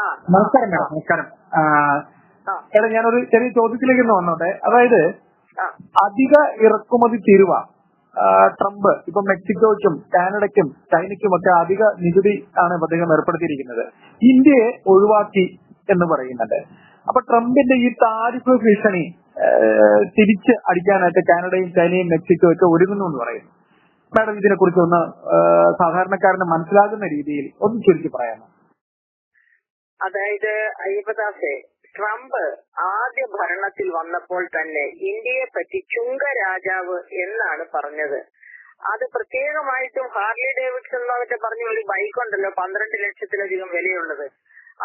നമസ്കാരം മാഡം. നമസ്കാരം. എടാ ഞാനൊരു ചെറിയ ചോദ്യത്തിലേക്ക് ഒന്ന് വന്നോട്ടെ. അതായത് അധിക ഇറക്കുമതി തീരുവ ട്രംപ് ഇപ്പൊ മെക്സിക്കോയ്ക്കും കാനഡയ്ക്കും ചൈനയ്ക്കും ഒക്കെ അധിക നികുതി ആണ് അദ്ദേഹം ഏർപ്പെടുത്തിയിരിക്കുന്നത്. ഇന്ത്യയെ ഒഴിവാക്കി എന്ന് പറയുന്നുണ്ട്. അപ്പൊ ട്രംപിന്റെ ഈ താരിഫ് ഭീഷണി തിരിച്ച് അടിക്കാനായിട്ട് കാനഡയും ചൈനയും മെക്സിക്കോ ഒക്കെ ഒരുങ്ങുന്നു എന്ന് പറയുന്നു. മാഡം ഇതിനെ കുറിച്ച് ഒന്ന് സാധാരണക്കാരന് മനസ്സിലാകുന്ന രീതിയിൽ ഒന്ന് ചുരുക്കി പറയാമോ? അതായത് അയ്യപ്പദാസെ ട്രംപ് ആദ്യ ഭരണത്തിൽ വന്നപ്പോൾ തന്നെ ഇന്ത്യയെ പറ്റി ചുങ്ക രാജാവ് എന്നാണ് പറഞ്ഞത്. അത് പ്രത്യേകമായിട്ടും ഹാർലി ഡേവിഡ്സൺ എന്നൊക്കെ പറഞ്ഞ ഒരു ബൈക്ക് ഉണ്ടല്ലോ പന്ത്രണ്ട് ലക്ഷത്തിലധികം വിലയുള്ളത്.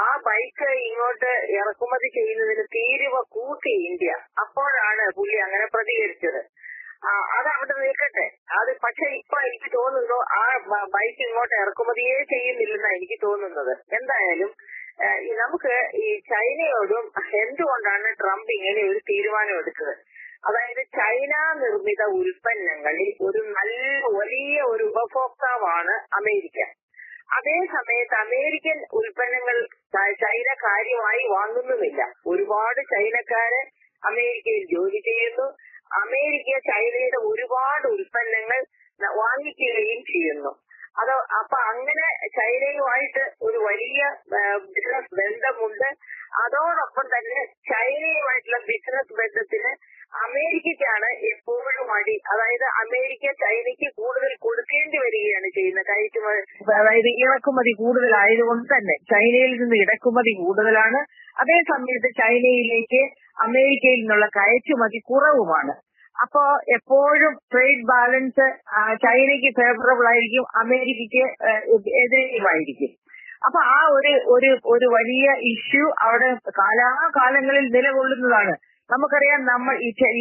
ആ ബൈക്ക് ഇങ്ങോട്ട് ഇറക്കുമതി ചെയ്യുന്നതിന് തീരുവ കൂട്ടി ഇന്ത്യ. അപ്പോഴാണ് പുലി അങ്ങനെ പ്രതികരിച്ചത്. അത് അവിടെ നിൽക്കട്ടെ. അത് പക്ഷെ ഇപ്പൊ എനിക്ക് തോന്നുന്നു ആ ബൈക്ക് ഇങ്ങോട്ട് ഇറക്കുമതിയേ ചെയ്യുന്നില്ലെന്നാണ് എനിക്ക് തോന്നുന്നത്. എന്തായാലും നമുക്ക് ഈ ചൈനയോടും എന്തുകൊണ്ടാണ് ട്രംപ് ഇങ്ങനെ ഒരു തീരുമാനം എടുത്തത് അതായത് ചൈന നിർമ്മിത ഉൽപ്പന്നങ്ങളിൽ ഒരു നല്ല വലിയ ഒരു ഉപഭോക്താവാണ് അമേരിക്ക. അതേ സമയത്ത് അമേരിക്കൻ ഉൽപ്പന്നങ്ങൾ ചൈന കാര്യമായി വാങ്ങുന്നുമില്ല. ഒരുപാട് ചൈനക്കാര് അമേരിക്കയിൽ ജോലി ചെയ്യുന്നു. അമേരിക്ക ചൈനയുടെ ഒരുപാട് ഉൽപ്പന്നങ്ങൾ വാങ്ങിക്കുകയും ചെയ്യുന്നു. അത് അപ്പൊ അങ്ങനെ ചൈനയുമായിട്ട് ഒരു വലിയ ബിസിനസ് ബന്ധമുണ്ട്. അതോടൊപ്പം തന്നെ ചൈനയുമായിട്ടുള്ള ബിസിനസ് ബന്ധത്തിന് അമേരിക്കയ്ക്കാണ് എപ്പോഴും അടി അതായത് അമേരിക്ക ചൈനയ്ക്ക് കൂടുതൽ കൊടുക്കേണ്ടി വരികയാണ് ചെയ്യുന്നത്. കയറ്റുമതി അതായത് ഇറക്കുമതി കൂടുതലായതുകൊണ്ട് തന്നെ ചൈനയിൽ നിന്ന് ഇറക്കുമതി കൂടുതലാണ്. അതേ സമയത്ത് ചൈനയിലേക്ക് അമേരിക്കയിൽ നിന്നുള്ള കയറ്റുമതി കുറവുമാണ്. അപ്പോ എപ്പോഴും ട്രേഡ് ബാലൻസ് ചൈനയ്ക്ക് ഫേവറബിൾ ആയിരിക്കും അമേരിക്കയ്ക്ക് എതിരെയുമായിരിക്കും. അപ്പൊ ആ ഒരു ഒരു ഒരു വലിയ ഇഷ്യൂ അവിടെ കാലാകാലങ്ങളിൽ നിലകൊള്ളുന്നതാണ്. നമുക്കറിയാം നമ്മൾ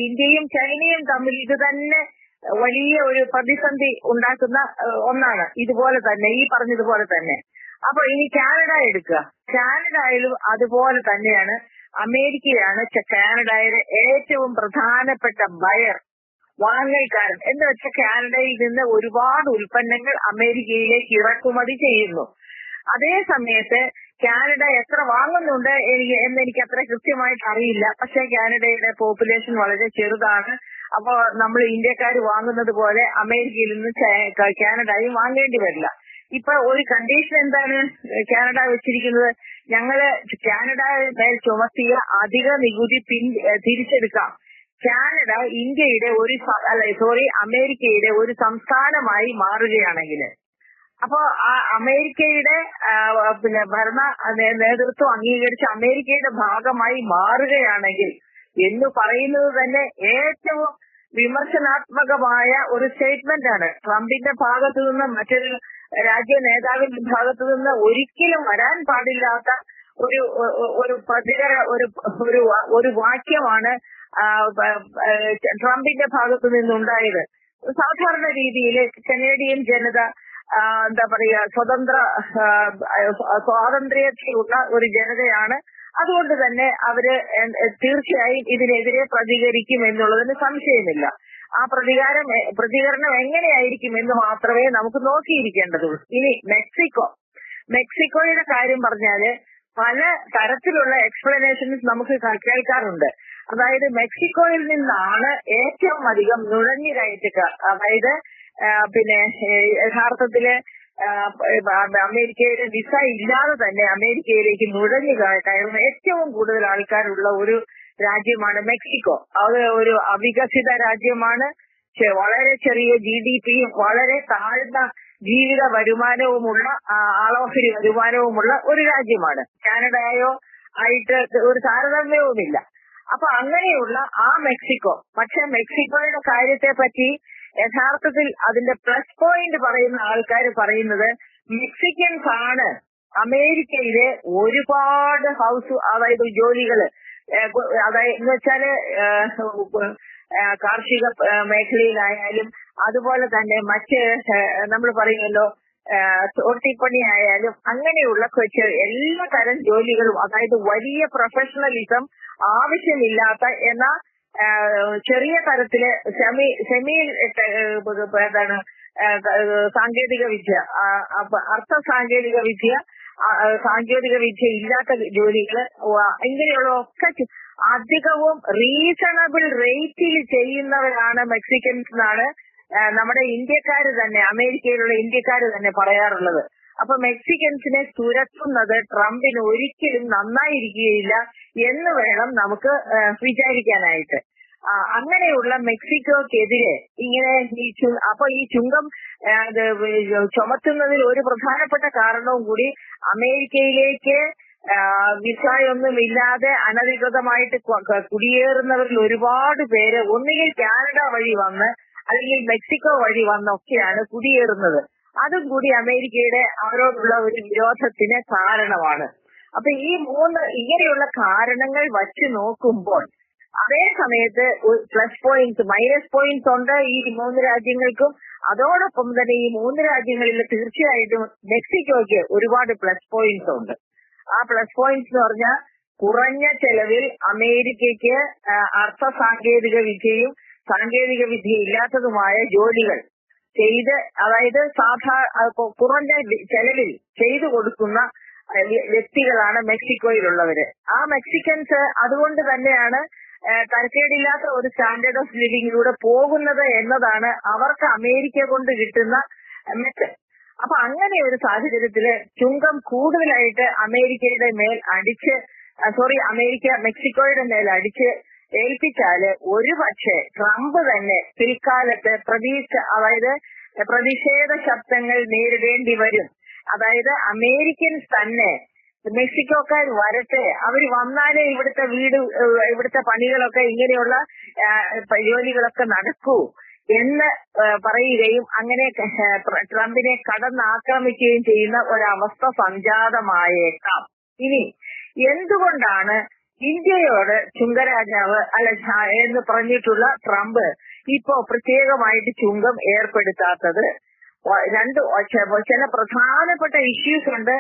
ഇന്ത്യയും ചൈനയും തമ്മിൽ ഇത് തന്നെ വലിയ ഒരു പ്രതിസന്ധി ഉണ്ടാക്കുന്ന ഒന്നാണ്. ഇതുപോലെ തന്നെ ഈ പറഞ്ഞതുപോലെ തന്നെ. അപ്പൊ ഇനി കാനഡ എടുക്കുക. കാനഡയിലും അതുപോലെ തന്നെയാണ്. അമേരിക്കയാണ് കാനഡയിലെ ഏറ്റവും പ്രധാനപ്പെട്ട ബയർ വാങ്ങൽക്കാരൻ. എന്ന് വെച്ചാൽ കാനഡയിൽ നിന്ന് ഒരുപാട് ഉൽപ്പന്നങ്ങൾ അമേരിക്കയിലേക്ക് ഇറക്കുമതി ചെയ്യുന്നു. അതേ സമയത്ത് കാനഡ എത്ര വാങ്ങുന്നുണ്ട് എനിക്ക് എന്ന് എനിക്ക് അത്ര കൃത്യമായിട്ട് അറിയില്ല. പക്ഷെ കാനഡയുടെ പോപ്പുലേഷൻ വളരെ ചെറുതാണ്. അപ്പോ നമ്മൾ ഇന്ത്യക്കാർ വാങ്ങുന്നത് പോലെ അമേരിക്കയിൽ നിന്ന് കാനഡയും വാങ്ങേണ്ടി വരില്ല. ഇപ്പൊ ഒരു കണ്ടീഷൻ എന്താണ് കാനഡ വെച്ചിരിക്കുന്നത്? ഞങ്ങൾ കാനഡ മേൽ ചുമത്തിയ അധിക നികുതി തിരിച്ചെടുക്കാം. കാനഡ ഇന്ത്യയുടെ ഒരു അല്ല സോറി അമേരിക്കയുടെ ഒരു സംസ്ഥാനമായി മാറുകയാണെങ്കിൽ അപ്പോ അമേരിക്കയുടെ പിന്നെ ഭരണ നേതൃത്വം അംഗീകരിച്ച് അമേരിക്കയുടെ ഭാഗമായി മാറുകയാണെങ്കിൽ എന്ന് പറയുന്നത് തന്നെ ഏറ്റവും വിമർശനാത്മകമായ ഒരു സ്റ്റേറ്റ്മെന്റ് ആണ് ട്രംപിന്റെ ഭാഗത്തു നിന്ന് മറ്റൊരു രാജ്യ നേതാവിന്റെ ഭാഗത്തു നിന്ന് ഒരിക്കലും വരാൻ പാടില്ലാത്ത ഒരു ഒരു പ്രതികര ഒരു ഒരു ഒരു വാക്യമാണ് ട്രംപിന്റെ ഭാഗത്തു നിന്നുണ്ടായത്. സാധാരണ രീതിയിൽ കനേഡിയൻ ജനത എന്താ പറയാ സ്വതന്ത്ര സ്വാതന്ത്ര്യത്തിലുള്ള ഒരു ജനതയാണ്. അതുകൊണ്ട് തന്നെ അവർ തീർച്ചയായും ഇതിനെതിരെ പ്രതികരിക്കും എന്നുള്ളതിന് സംശയമില്ല. ആ പ്രതികാരം പ്രതികരണം എങ്ങനെയായിരിക്കും എന്ന് മാത്രമേ നമുക്ക് നോക്കിയിരിക്കേണ്ടതുള്ളൂ. ഇനി മെക്സിക്കോ. മെക്സിക്കോയുടെ കാര്യം പറഞ്ഞാൽ പല തരത്തിലുള്ള എക്സ്പ്ലനേഷൻസ് നമുക്ക് കേൾക്കാറുണ്ട്. അതായത് മെക്സിക്കോയിൽ നിന്നാണ് ഏറ്റവും അധികം നുഴഞ്ഞു കയറ്റക്കാർ അതായത് പിന്നെ യഥാർത്ഥത്തിൽ അമേരിക്കയുടെ വിസ ഇല്ലാതെ തന്നെ അമേരിക്കയിലേക്ക് നുഴഞ്ഞു കയറുന്ന ഏറ്റവും കൂടുതൽ ആൾക്കാരുള്ള ഒരു രാജ്യമാണ് മെക്സിക്കോ. അത് ഒരു അവികസിത രാജ്യമാണ്. വളരെ ചെറിയ ജി ഡി പിയും വളരെ താഴ്ന്ന ജീവിത വരുമാനവുമുള്ള ആളോഹരി വരുമാനവുമുള്ള ഒരു രാജ്യമാണ്. കാനഡയോ ആയിട്ട് ഒരു താരതമ്യവുമില്ല. അപ്പൊ അങ്ങനെയുള്ള ആ മെക്സിക്കോ പക്ഷെ മെക്സിക്കോയുടെ കാര്യത്തെ പറ്റി യഥാർത്ഥത്തിൽ അതിന്റെ പ്ലസ് പോയിന്റ് പറയുന്ന ആൾക്കാർ പറയുന്നത് മെക്സിക്കൻസ് ആണ് അമേരിക്കയിലെ ഒരുപാട് ഹൗസ് അതായത് ഗു- അതായത് എന്ന് വെച്ചാൽ കാർഷിക മേഖലയിലായാലും അതുപോലെ തന്നെ മറ്റ് നമ്മൾ പറയുമല്ലോ തോട്ടിപ്പണി ആയാലും അങ്ങനെയുള്ള എല്ലാ തരം ജോലികളും അതായത് വലിയ പ്രൊഫഷണലിസം ആവശ്യമില്ലാത്ത എന്നാൽ ഏഹ് ചെറിയ തരത്തിൽ സെമി സെമി എന്താണ് സാങ്കേതിക വിദ്യ. അർത്ഥ സാങ്കേതിക വിദ്യ സാങ്കേതിക വിദ്യ ഇല്ലാത്ത ജോലികൾ ഇങ്ങനെയുള്ള ഒക്കെ അധികവും റീസണബിൾ റേറ്റിൽ ചെയ്യുന്നവരാണ് മെക്സിക്കൻസ് എന്നാണ് നമ്മുടെ ഇന്ത്യക്കാര് തന്നെ അമേരിക്കയിലുള്ള ഇന്ത്യക്കാര് തന്നെ പറയാറുള്ളത്. അപ്പൊ മെക്സിക്കൻസിനെ തുരത്തുന്നത് ട്രംപിന് ഒരിക്കലും നന്നായിരിക്കുകയില്ല എന്ന് വേണം നമുക്ക് വിചാരിക്കാനായിട്ട്. അങ്ങനെയുള്ള മെക്സിക്കോക്കെതിരെ ഇങ്ങനെ ഈ അപ്പൊ ഈ ചുങ്കം ചുമത്തുന്നതിൽ ഒരു പ്രധാനപ്പെട്ട കാരണവും കൂടി അമേരിക്കയിലേക്ക് വിസയൊന്നും ഇല്ലാതെ അനധികൃതമായിട്ട് കുടിയേറുന്നവരിൽ ഒരുപാട് പേര് ഒന്നുകിൽ കാനഡ വഴി വന്ന് അല്ലെങ്കിൽ മെക്സിക്കോ വഴി വന്നൊക്കെയാണ് കുടിയേറുന്നത്. അതും കൂടി അമേരിക്കയുടെ അവരോടുള്ള ഒരു വിരോധത്തിന് കാരണമാണ്. അപ്പൊ ഈ മൂന്ന് ഇങ്ങനെയുള്ള കാരണങ്ങൾ വച്ച് നോക്കുമ്പോൾ അതേ സമയത്ത് പ്ലസ് പോയിന്റ്സ് മൈനസ് പോയിന്റ്സ് ഉണ്ട് ഈ മൂന്ന് രാജ്യങ്ങൾക്കും. അതോടൊപ്പം തന്നെ ഈ മൂന്ന് രാജ്യങ്ങളിൽ തീർച്ചയായിട്ടും മെക്സിക്കോയ്ക്ക് ഒരുപാട് പ്ലസ് പോയിന്റ്സ് ഉണ്ട്. ആ പ്ലസ് പോയിന്റ്സ് എന്ന് പറഞ്ഞാൽ കുറഞ്ഞ ചെലവിൽ അമേരിക്കയ്ക്ക് അർത്ഥ സാങ്കേതിക വിദ്യയും സാങ്കേതിക വിദ്യ ഇല്ലാത്തതുമായ ജോലികൾ ചെയ്ത് അതായത് സാധാ കുറഞ്ഞ ചെലവിൽ ചെയ്തു കൊടുക്കുന്ന വ്യക്തികളാണ് മെക്സിക്കോയിലുള്ളവര്. ആ മെക്സിക്കൻസ് അതുകൊണ്ട് തന്നെയാണ് തരക്കേടില്ലാത്ത ഒരു സ്റ്റാൻഡേർഡ് ഓഫ് ലിവിംഗിലൂടെ പോകുന്നത് എന്നതാണ് അവർക്ക് അമേരിക്ക കൊണ്ട് കിട്ടുന്ന മെച്ചം. അപ്പൊ അങ്ങനെ ഒരു സാഹചര്യത്തിൽ ചുങ്കം കൂടുതലായിട്ട് അമേരിക്കയുടെ മേൽ അടിച്ച് സോറി അമേരിക്ക മെക്സിക്കോയുടെ മേൽ അടിച്ച് ഏൽപ്പിച്ചാൽ ഒരു പക്ഷേ ട്രംപ് തന്നെ പിൽക്കാലത്ത് പ്രതീക്ഷ അതായത് പ്രതിഷേധ ശബ്ദങ്ങൾ നേരിടേണ്ടി വരും. അതായത് അമേരിക്കൻസ് തന്നെ മെക്സിക്കോക്കാർ വരട്ടെ അവർ വന്നാലേ ഇവിടുത്തെ വീട് ഇവിടുത്തെ പണികളൊക്കെ ഇങ്ങനെയുള്ള ജോലികളൊക്കെ നടക്കൂ എന്ന് പറയുകയും അങ്ങനെ ട്രംപിനെ കടന്നാക്രമിക്കുകയും ചെയ്യുന്ന ഒരവസ്ഥ സംജാതമായേക്കാം. ഇനി എന്തുകൊണ്ടാണ് ഇന്ത്യയോട് ചുങ്കരാജാവ് അല്ല എന്ന് പറഞ്ഞിട്ടുള്ള ട്രംപ് ഇപ്പോ പ്രത്യേകമായിട്ട് ചുങ്കം ഏർപ്പെടുത്താത്തത്. രണ്ട് ചില പ്രധാനപ്പെട്ട ഇഷ്യൂസ് ഉണ്ട്.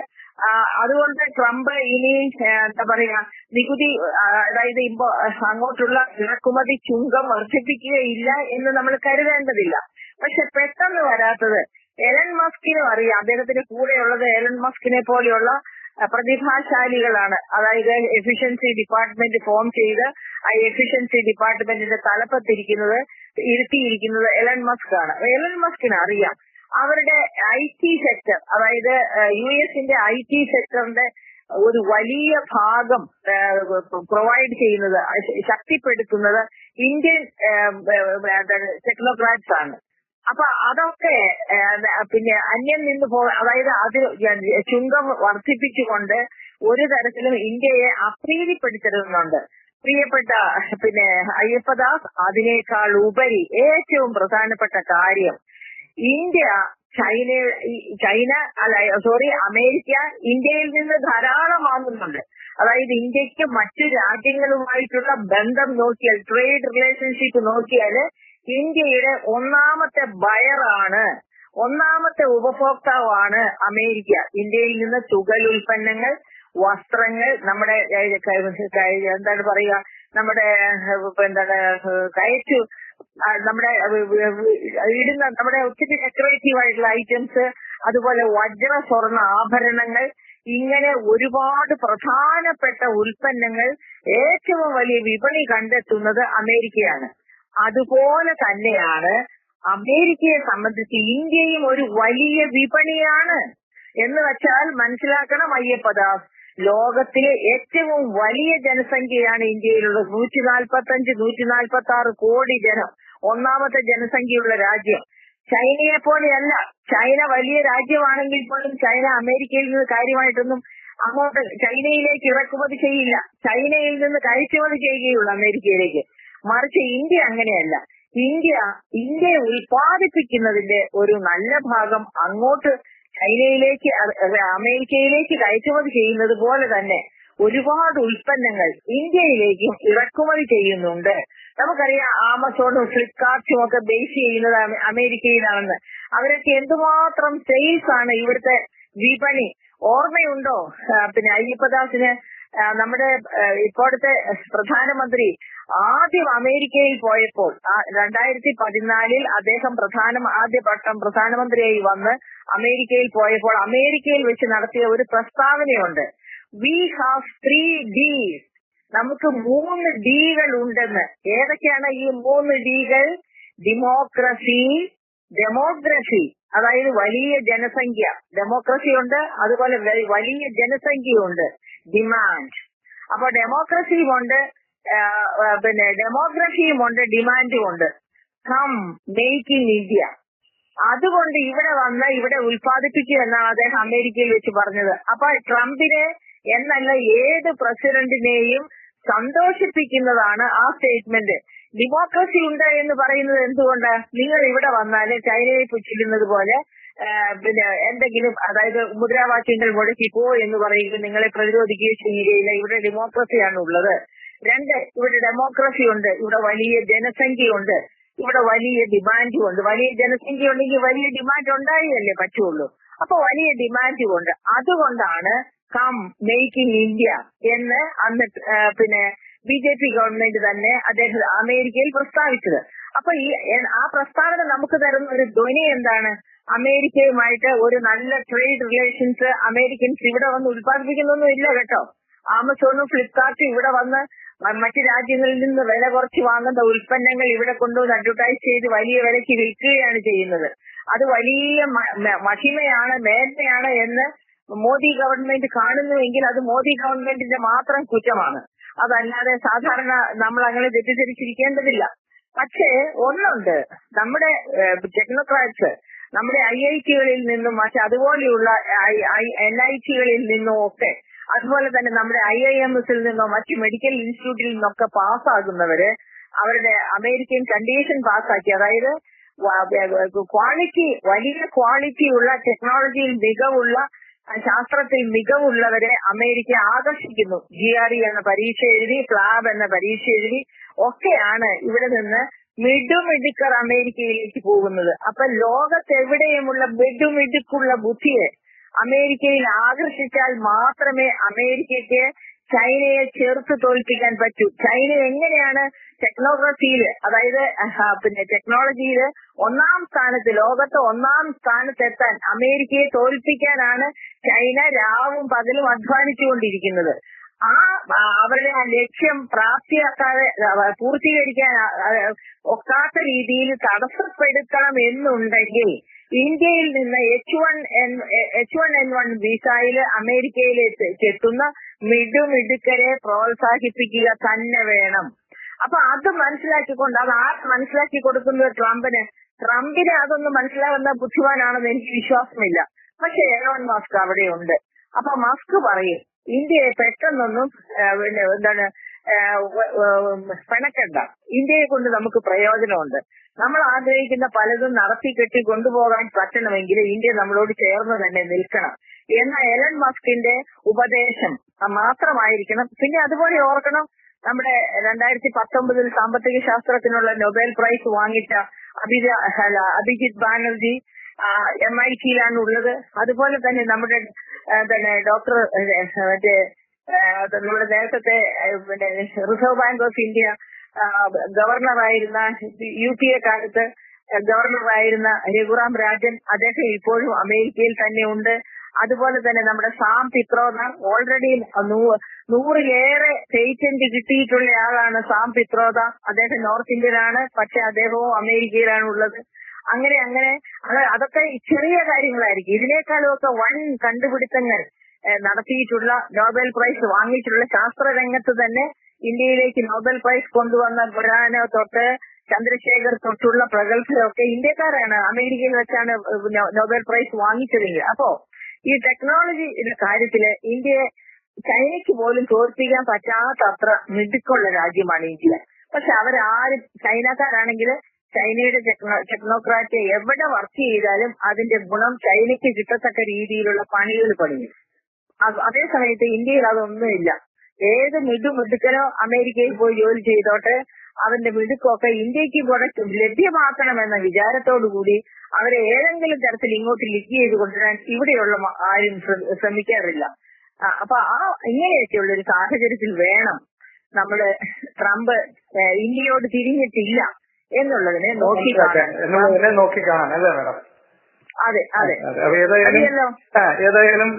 അതുകൊണ്ട് ട്രംപ് ഇനി എന്താ പറയാ നികുതി അതായത് ഇപ്പോ അങ്ങോട്ടുള്ള ഇറക്കുമതി ചുങ്കം വർദ്ധിപ്പിക്കുകയില്ല എന്ന് നമ്മൾ കരുതേണ്ടതില്ല. പക്ഷെ പെട്ടെന്ന് വരാത്തത് എലൻ മസ്കിനും അറിയാം. അദ്ദേഹത്തിന്റെ കൂടെയുള്ളത് എലൻ മസ്കിനെ പോലെയുള്ള പ്രതിഭാശാലികളാണ്. അതായത് എഫിഷ്യൻസി ഡിപ്പാർട്ട്മെന്റ് ഫോം ചെയ്ത് ആ എഫിഷ്യൻസി ഡിപ്പാർട്ട്മെന്റിന്റെ തലപ്പത്തിരിക്കുന്നത് ഇരുത്തിയിരിക്കുന്നത് എലൻ മസ്ക് ആണ് എലൻ മസ്കിന് അറിയാം. അവരുടെ ഐ ടി സെക്ടർ അതായത് യു എസിന്റെ ഐ ടി സെക്ടറിന്റെ ഒരു വലിയ ഭാഗം പ്രൊവൈഡ് ചെയ്യുന്നത് ശക്തിപ്പെടുത്തുന്നത് ഇന്ത്യൻ ടെക്നോക്രാറ്റ്സ് ആണ്. അപ്പൊ അതൊക്കെ പിന്നെ അന്യം നിന്ന് പോ അതായത് അത് ചുങ്കം വർദ്ധിപ്പിച്ചുകൊണ്ട് ഒരു തരത്തിലും ഇന്ത്യയെ അപ്രീതിപ്പെടുത്തരുന്നുണ്ട് പ്രിയപ്പെട്ട പിന്നെ അയ്യപ്പദാസ് അതിനേക്കാൾ ഉപരി ഏറ്റവും പ്രധാനപ്പെട്ട കാര്യം ഇന്ത്യ ചൈന ചൈന അല്ല സോറി അമേരിക്ക ഇന്ത്യയിൽ നിന്ന് ധാരാളം വാങ്ങുന്നുണ്ട്. അതായത് ഇന്ത്യയ്ക്ക് മറ്റു രാജ്യങ്ങളുമായിട്ടുള്ള ബന്ധം നോക്കിയാൽ ട്രേഡ് റിലേഷൻഷിപ്പ് നോക്കിയാൽ ഇന്ത്യയുടെ ഒന്നാമത്തെ ബയറാണ് ഒന്നാമത്തെ ഉപഭോക്താവാണ് അമേരിക്ക. ഇന്ത്യയിൽ നിന്ന് തുകൽ ഉൽപ്പന്നങ്ങൾ വസ്ത്രങ്ങൾ നമ്മുടെ എന്താണ് പറയുക നമ്മുടെ എന്താണ് കയറ്റു നമ്മുടെ ഇടുന്ന നമ്മുടെ ഒത്തിരി ഡെക്കറേറ്റീവ് ആയിട്ടുള്ള ഐറ്റംസ് അതുപോലെ വജ്ര സ്വർണ ആഭരണങ്ങൾ ഇങ്ങനെ ഒരുപാട് പ്രധാനപ്പെട്ട ഉൽപ്പന്നങ്ങൾ ഏറ്റവും വലിയ വിപണി കണ്ടെത്തുന്നത് അമേരിക്കയാണ്. അതുപോലെ തന്നെയാണ് അമേരിക്കയെ സംബന്ധിച്ച് ഇന്ത്യയും ഒരു വലിയ വിപണിയാണ്. എന്ന് വെച്ചാൽ മനസ്സിലാക്കണം അയ്യപ്പദാസ് ലോകത്തിലെ ഏറ്റവും വലിയ ജനസംഖ്യയാണ് ഇന്ത്യയിലുള്ളത്. നൂറ്റി നാൽപ്പത്തി അഞ്ച് നൂറ്റി നാൽപ്പത്തി ആറ് കോടി ജനം. ഒന്നാമത്തെ ജനസംഖ്യയുള്ള രാജ്യം. ചൈനയെ പോലെയല്ല. ചൈന വലിയ രാജ്യമാണെങ്കിൽ പോലും ചൈന അമേരിക്കയിൽ നിന്ന് കാര്യമായിട്ടൊന്നും അങ്ങോട്ട് ചൈനയിലേക്ക് ഇറക്കുമതി ചെയ്യില്ല. ചൈനയിൽ നിന്ന് കയറ്റുമതി ചെയ്യുകയുള്ളൂ അമേരിക്കയിലേക്ക്. മറിച്ച് ഇന്ത്യ അങ്ങനെയല്ല. ഇന്ത്യ ഇന്ത്യയെ ഉൽപ്പാദിപ്പിക്കുന്നതിന്റെ ഒരു നല്ല ഭാഗം അങ്ങോട്ട് ചൈനയിലേക്ക് അമേരിക്കയിലേക്ക് കയറ്റുമതി ചെയ്യുന്നത് പോലെ തന്നെ ഒരുപാട് ഉൽപ്പന്നങ്ങൾ ഇന്ത്യയിലേക്കും ഇറക്കുമതി ചെയ്യുന്നുണ്ട്. നമുക്കറിയാം ആമസോണും ഫ്ലിപ്കാർട്ടും ഒക്കെ ബേസ് ചെയ്യുന്നത് അമേ- അമേരിക്കയിലാണെന്ന്. അവരൊക്കെ എന്തുമാത്രം സെയിൽസ് ആണ് ഇവിടുത്തെ വിപണി. ഓർമ്മയുണ്ടോ? പിന്നെ അയ്യപ്പദാസിന് നമ്മുടെ ഇപ്പോഴത്തെ പ്രധാനമന്ത്രി ആദ്യം അമേരിക്കയിൽ പോയപ്പോൾ രണ്ടായിരത്തി പതിനാലിൽ അദ്ദേഹം പ്രധാന ആദ്യ വട്ടം പ്രധാനമന്ത്രിയായി വന്ന് അമേരിക്കയിൽ പോയപ്പോൾ അമേരിക്കയിൽ വെച്ച് നടത്തിയ ഒരു പ്രസ്താവനയുണ്ട്. വി ഹാവ് ത്രീ ഡീസ് നമുക്ക് മൂന്ന് ഡികൾ ഉണ്ടെന്ന്. ഏതൊക്കെയാണ് ഈ മൂന്ന് ഡികൾ ഡെമോക്രസി ഡെമോക്രസി അതായത് വലിയ ജനസംഖ്യ. ഡെമോക്രസി ഉണ്ട് അതുപോലെ വലിയ ജനസംഖ്യയുണ്ട്. ഡിമാൻഡ് അപ്പൊ ഡെമോക്രസി ഉണ്ട് ആ, ആ, പിന്നെ ഡെമോക്രസിയും ഉണ്ട് ഡിമാൻഡും ഉണ്ട്. കം മേക്ക് ഇൻ ഇന്ത്യ അതുകൊണ്ട് ഇവിടെ വന്ന് ഇവിടെ ഉൽപ്പാദിപ്പിക്കുക എന്നാണ് അദ്ദേഹം അമേരിക്കയിൽ വെച്ച് പറഞ്ഞത്. അപ്പൊ ട്രംപിനെ എന്നല്ല ഏത് പ്രസിഡന്റിനെയും സന്തോഷിപ്പിക്കുന്നതാണ് ആ സ്റ്റേറ്റ്മെന്റ്. ഡെമോക്രസി ഉണ്ട് എന്ന് പറയുന്നത് എന്തുകൊണ്ട്? നിങ്ങൾ ഇവിടെ വന്നാൽ ചൈനയെ പുച്ഛിക്കുന്നത് പോലെ പിന്നെ എന്തെങ്കിലും അതായത് മുദ്രാവാക്യങ്ങൾ മുടക്കിപ്പോ എന്ന് പറയുകയും നിങ്ങളെ പ്രതിരോധിക്കുകയോ ചെയ്യുകയില്ല. ഇവിടെ ഡെമോക്രസിയാണ് ഉള്ളത്. രണ്ട് ഇവിടെ ഡെമോക്രസി ഉണ്ട് ഇവിടെ വലിയ ജനസംഖ്യയുണ്ട് ഇവിടെ വലിയ ഡിമാൻഡും ഉണ്ട്. വലിയ ജനസംഖ്യ ഉണ്ടെങ്കിൽ വലിയ ഡിമാൻഡ് ഉണ്ടായല്ലേ പറ്റുള്ളൂ. അപ്പൊ വലിയ ഡിമാൻഡും ഉണ്ട് അതുകൊണ്ടാണ് കം മേക്കിംഗ് ഇന്ത്യ എന്ന് അന്ന് പിന്നെ ബി ജെ പി ഗവൺമെന്റ് തന്നെ അദ്ദേഹം അമേരിക്കയിൽ പ്രസ്താവിച്ചത്. അപ്പൊ ഈ ആ പ്രസ്താവന നമുക്ക് തരുന്ന ഒരു ധ്വനി എന്താണ്? അമേരിക്കയുമായിട്ട് ഒരു നല്ല ട്രേഡ് റിലേഷൻസ് അമേരിക്കൻസ് ഇവിടെ വന്ന് ഉത്പാദിപ്പിക്കുന്നൊന്നും ഇല്ല കേട്ടോ. ആമസോണും ഫ്ലിപ്കാർട്ടും ഇവിടെ വന്ന് മറ്റ് രാജ്യങ്ങളിൽ നിന്ന് വില കുറച്ച് വാങ്ങുന്ന ഉൽപ്പന്നങ്ങൾ ഇവിടെ കൊണ്ടുവന്ന് അഡ്വർടൈസ് ചെയ്ത് വലിയ വിലയ്ക്ക് വിൽക്കുകയാണ് ചെയ്യുന്നത്. അത് വലിയ മഹിമയാണ് മേന്മയാണ് എന്ന് മോദി ഗവൺമെന്റ് കാണുന്നുവെങ്കിൽ അത് മോദി ഗവൺമെന്റിന്റെ മാത്രം കുറ്റമാണ്. അതല്ലാതെ സാധാരണ നമ്മൾ അങ്ങനെ തെറ്റിദ്ധരിച്ചിരിക്കേണ്ടതില്ല. പക്ഷേ ഒന്നുണ്ട്. നമ്മുടെ ടെക്നോക്രാറ്റ്സ് നമ്മുടെ ഐ ഐ ടികളിൽ നിന്നും മറ്റ് അതുപോലെയുള്ള എൻ ഐ ടികളിൽ നിന്നും ഒക്കെ അതുപോലെ തന്നെ നമ്മുടെ ഐ ഐ എം എസിൽ നിന്നോ മറ്റ് മെഡിക്കൽ ഇൻസ്റ്റിറ്റ്യൂട്ടിൽ നിന്നൊക്കെ പാസ്സാകുന്നവര് അവരുടെ അമേരിക്കൻ കണ്ടീഷൻ പാസ്സാക്കി. അതായത് ക്വാളിറ്റി വലിയ ക്വാളിറ്റിയുള്ള ടെക്നോളജിയിൽ മികവുള്ള ശാസ്ത്രത്തിൽ മികവുള്ളവരെ അമേരിക്ക ആകർഷിക്കുന്നു. ജി ആർ ഇ എന്ന പരീക്ഷ എഴുതി ഫ്ലാബ് എന്ന പരീക്ഷ എഴുതി ഒക്കെയാണ് ഇവിടെ നിന്ന് മിടുമിടുക്കർ അമേരിക്കയിലേക്ക് പോകുന്നത്. അപ്പൊ ലോകത്തെവിടെയുമുള്ള മിടുമിടുക്കുള്ള ബുദ്ധിയെ അമേരിക്കയിൽ ആകർഷിച്ചാൽ മാത്രമേ അമേരിക്കയ്ക്ക് ചൈനയെ ചെറുത്ത് തോൽപ്പിക്കാൻ പറ്റൂ. ചൈന എങ്ങനെയാണ് ടെക്നോക്രസിയിൽ അതായത് പിന്നെ ടെക്നോളജിയിൽ ഒന്നാം സ്ഥാനത്ത് ലോകത്ത് ഒന്നാം സ്ഥാനത്തെത്താൻ അമേരിക്കയെ തോൽപ്പിക്കാനാണ് ചൈന രാവും പകലും അധ്വാനിച്ചുകൊണ്ടിരിക്കുന്നത്. ആ അവരുടെ ലക്ഷ്യം പ്രാപ്തിയാക്കാതെ പൂർത്തീകരിക്കാൻ ഒക്കാത്ത രീതിയിൽ തടസ്സപ്പെടുത്തണം എന്നുണ്ടെങ്കിൽ ഇന്ത്യയിൽ നിന്ന് H one N H one N one വിസയിൽ അമേരിക്കയിലേക്ക് എത്തുന്ന മിടുമിടുക്കരെ പ്രോത്സാഹിപ്പിക്കുക തന്നെ വേണം. അപ്പൊ അത് മനസ്സിലാക്കിക്കൊണ്ട് അത് ആ മനസ്സിലാക്കി കൊടുക്കുന്നത് ട്രംപിന്? ട്രംപിന് അതൊന്നും മനസ്സിലാവുന്ന ബുദ്ധിമാനാണെന്ന് എനിക്ക് വിശ്വാസമില്ല. പക്ഷെ എലോൺ മാസ്ക് അവിടെയുണ്ട് അപ്പൊ മാസ്ക് പറയും ഇന്ത്യയെ പെട്ടെന്നൊന്നും പിന്നെ എന്താണ് പിണക്കണ്ട. ഇന്ത്യയെ കൊണ്ട് നമുക്ക് പ്രയോജനമുണ്ട്. നമ്മൾ ആഗ്രഹിക്കുന്ന പലതും നടത്തി കെട്ടി കൊണ്ടുപോകാൻ പറ്റണമെങ്കിൽ ഇന്ത്യ നമ്മളോട് ചേർന്ന് തന്നെ നിൽക്കണം. എന്ന എലൻ മസ്കിന്റെ ഉപദേശം മാത്രമായിരിക്കണം. പിന്നെ അതുപോലെ ഓർക്കണം നമ്മുടെ രണ്ടായിരത്തി പത്തൊമ്പതിൽ സാമ്പത്തിക ശാസ്ത്രത്തിനുള്ള നൊബേൽ പ്രൈസ് വാങ്ങിച്ച അഭിജ അഭിജിത് ബാനർജി എം ഐ ടിയിലാണ് ഉള്ളത്. അതുപോലെ തന്നെ നമ്മുടെ പിന്നെ ഡോക്ടർ മറ്റേ നമ്മുടെ നേരത്തെ പിന്നെ റിസർവ് ബാങ്ക് ഓഫ് ഇന്ത്യ ഗവർണറായിരുന്ന യു പി എ കാലത്ത് ഗവർണറായിരുന്ന രഘുറാം രാജൻ അദ്ദേഹം ഇപ്പോഴും അമേരിക്കയിൽ തന്നെ ഉണ്ട്. അതുപോലെ തന്നെ നമ്മുടെ സാം പിത്രോദ ഓൾറെഡി നൂറിലേറെ പേറ്റന്റ് കിട്ടിയിട്ടുള്ള ആളാണ് സാം പിത്രോദ അദ്ദേഹം നോർത്ത് ഇന്ത്യയിലാണ് പക്ഷെ അദ്ദേഹവും അമേരിക്കയിലാണ് ഉള്ളത്. അങ്ങനെ അങ്ങനെ അതൊക്കെ ചെറിയ കാര്യങ്ങളായിരിക്കും. ഇതിനേക്കാളും ഒക്കെ വൻ കണ്ടുപിടുത്തങ്ങൾ നടത്തിയിട്ടുള്ള നോബൽ പ്രൈസ് വാങ്ങിയിട്ടുള്ള ശാസ്ത്ര രംഗത്ത് തന്നെ ഇന്ത്യയിലേക്ക് നോബൽ പ്രൈസ് കൊണ്ടുവന്ന ഖുരാനോ തൊട്ട് ചന്ദ്രശേഖർ തൊട്ടുള്ള പ്രഗത്ഭരൊക്കെ ഇന്ത്യക്കാരാണ് അമേരിക്കയിൽ വെച്ചാണ് നോബൽ പ്രൈസ് വാങ്ങിച്ചതെങ്കിൽ. അപ്പോ ഈ ടെക്നോളജി കാര്യത്തിൽ ഇന്ത്യയെ ചൈനയ്ക്ക് പോലും തോൽപ്പിക്കാൻ പറ്റാത്തത്ര മിടുക്കുള്ള രാജ്യമാണ് ഇന്ത്യ. പക്ഷെ അവരാരും ചൈനക്കാരാണെങ്കിൽ ചൈനയുടെ ടെക്നോ ടെക്നോക്രാറ്റ് എവിടെ വർക്ക് ചെയ്താലും അതിന്റെ ഗുണം ചൈനയ്ക്ക് കിട്ടത്തക്ക രീതിയിലുള്ള പണികൾ പണിയും അത് സമയത്ത് ഇന്ത്യയിൽ അതൊന്നുമില്ല. ഏത് മിടു മിടുക്കനോ അമേരിക്കയിൽ പോയി ജോലി ചെയ്തോട്ടെ അവന്റെ മിടുക്കൊക്കെ ഇന്ത്യയ്ക്ക് കൂടെ ലഭ്യമാക്കണമെന്ന വിചാരത്തോടു കൂടി അവരെ ഏതെങ്കിലും തരത്തിൽ ഇങ്ങോട്ട് ലിങ്ക് ചെയ്ത് കൊണ്ടുവരാൻ ഇവിടെയുള്ള ആരും ശ്ര- ശ്രമിക്കാറില്ല. അപ്പൊ ആ ഇങ്ങനെയൊക്കെയുള്ള ഒരു സാഹചര്യത്തിൽ വേണം നമ്മൾ ട്രംപ് ഇന്ത്യയോട് തിരിഞ്ഞിട്ടില്ല. എന്നുള്ളതിനെ നോക്കി എന്നുള്ളതിനെ നോക്കി കാണാൻ അല്ലേ മാഡം? അതെ അതെ. ഏതായാലും ഏതായാലും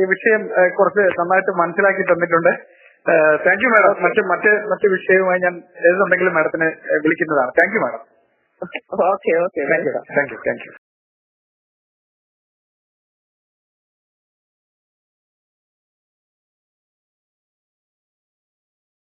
ഈ വിഷയം കുറച്ച് നന്നായിട്ട് മനസ്സിലാക്കി തന്നിട്ടുണ്ട്. Thank you madam. മറ്റ് മറ്റ് മറ്റ് വിഷയവുമായി ഞാൻ ഏതുണ്ടെങ്കിലും മാഡത്തിന് വിളിക്കുന്നതാണ്. Thank you madam. Okay okay thank you thank you